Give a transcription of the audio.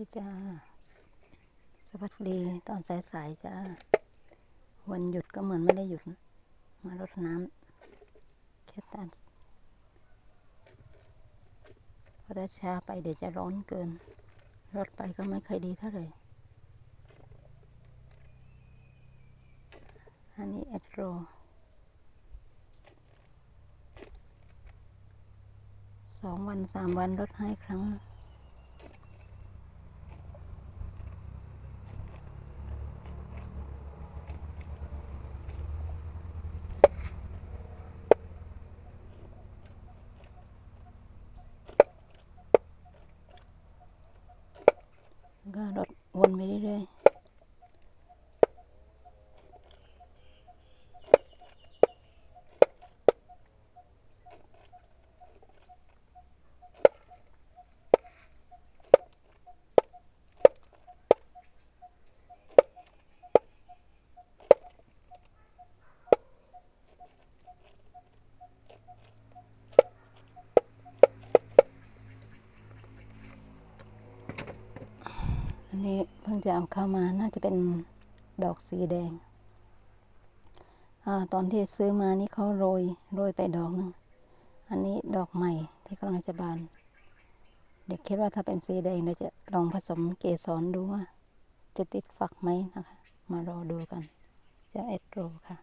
ดีจ้า สวัสดีตอนสายๆจ้า วันหยุดก็เหมือนไม่ได้หยุด มารดน้ำแค่ตานเพราะถ้าช้าไปเดี๋ยวจะร้อนเกิน รถไปก็ไม่ค่อยดีเท่าไหร่ อันนี้แอดโรสองวันสามวันรถให้ครั้ง ก็รถวนไปเรื่อย อันนี้เพิ่งจะเอาเข้ามาน่าจะเป็นดอกสีแดงอาตอนที่ซื้อมานี่เขาโรยโรยไปดอกหนึงอันนี้ดอกใหม่ที่กำลังจะบาน เด็กคิดว่าถ้าเป็นสีแดงเดี๋ยวจะลองผสมเกสรดูว่า จะติดฝักไหมนะคะ มารอดูกัน จะเอ็ดโรค่ะ